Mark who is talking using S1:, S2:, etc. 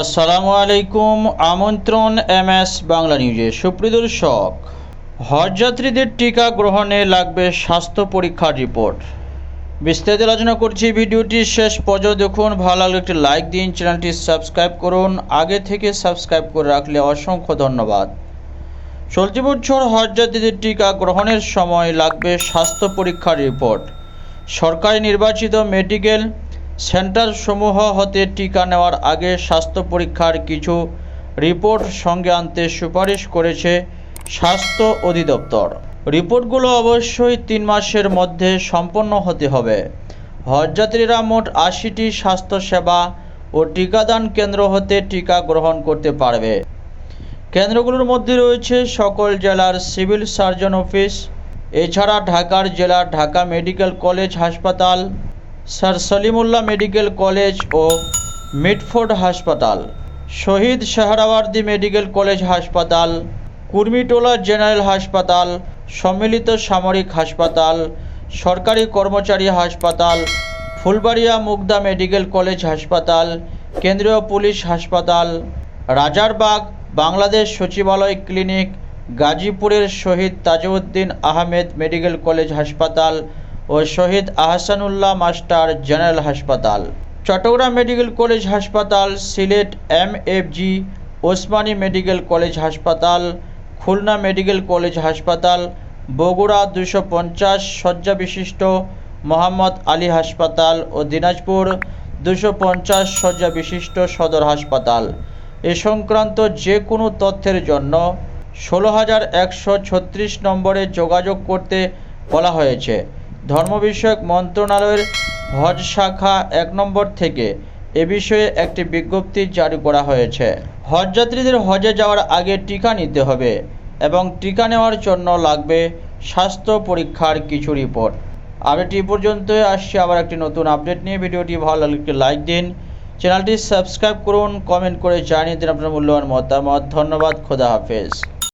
S1: আসসালামু আলাইকুম, আমন্ত্রণ এম এস বাংলা নিউজে। সুপ্রিয় দর্শক, হজযাত্রীদের টিকা গ্রহণে লাগবে স্বাস্থ্য পরীক্ষার রিপোর্ট। বিস্তারিত আলোচনা করছি ভিডিওটি শেষ পর্যন্ত দেখুন, ভালো লাগলে একটি লাইক দিন, চ্যানেলটি সাবস্ক্রাইব করুন। আগে থেকে সাবস্ক্রাইব করে রাখলে অসংখ্য ধন্যবাদ। চলতি বছর হজযাত্রীদের টিকা গ্রহণের সময় লাগবে স্বাস্থ্য পরীক্ষার রিপোর্ট। সরকারি নির্বাচিত মেডিকেল সেন্টারসমূহ হতে টিকা নেওয়ার আগে স্বাস্থ্য পরীক্ষার কিছু রিপোর্ট সঙ্গে আনতে সুপারিশ করেছে স্বাস্থ্য অধিদপ্তর। রিপোর্টগুলো অবশ্যই তিন মাসের মধ্যে সম্পন্ন হতে হবে। হজযাত্রীরা মোট আশিটি স্বাস্থ্যসেবা ও টিকাদান কেন্দ্র হতে টিকা গ্রহণ করতে পারবে। কেন্দ্রগুলোর মধ্যে রয়েছে সকল জেলার সিভিল সার্জন অফিস, এছাড়া ঢাকার জেলার ঢাকা মেডিকেল কলেজ হাসপাতাল স্যার সলিমুল্লাহ মেডিকেল কলেজ ও মিটফোর্ড হাসপাতাল, শহীদ শাহরাওয়ার্দী মেডিকেল কলেজ হাসপাতাল, কুর্মিটোলা জেনারেল হাসপাতাল, সম্মিলিত সামরিক হাসপাতাল, সরকারি কর্মচারী হাসপাতাল, ফুলবাড়িয়া মুগদা মেডিকেল কলেজ হাসপাতাল, কেন্দ্রীয় পুলিশ হাসপাতাল, রাজারবাগ বাংলাদেশ সচিবালয় ক্লিনিক, গাজীপুরের শহীদ তাজউদ্দিন আহমেদ মেডিকেল কলেজ হাসপাতাল ও শহীদ আহসানুল্লাহ মাস্টার জেনারেল হাসপাতাল। চট্টগ্রাম মেডিকেল কলেজ হাসপাতাল, Sylhet M F G Osmani Medical College হাসপাতাল, খুলনা মেডিকেল কলেজ হাসপাতাল, বগুড়া দুশো পঞ্চাশ, শয্যা বিশিষ্ট মোহাম্মদ আলী হাসপাতাল ও দিনাজপুর দুশো পঞ্চাশ, শয্যা বিশিষ্ট সদর হাসপাতাল। এ সংক্রান্ত যে কোনো তথ্যের জন্য ষোলো হাজার একশো ছত্রিশ নম্বরে যোগাযোগ করতে বলা হয়েছে। ধর্ম বিষয়ক মন্ত্রণালয়ের হজ শাখা এক নম্বর থেকে এ বিষয়ে একটি বিজ্ঞপ্তি জারি করা হয়েছে। হজযাত্রীদের হজে যাওয়ার আগে টিকা নিতে হবে এবং টিকা নেওয়ার জন্য লাগবে স্বাস্থ্য পরীক্ষার কিছু রিপোর্ট। আপডেট এই পর্যন্তই। আসছি আবার একটি নতুন আপডেট নিয়ে। ভিডিওটি ভালো লাগলে একটি লাইক দিন। চ্যানেলটি সাবস্ক্রাইব করুন, কমেন্ট করে জানিয়ে দিন আপনার মূল্যবান মতামত। ধন্যবাদ। খোদা হাফেজ।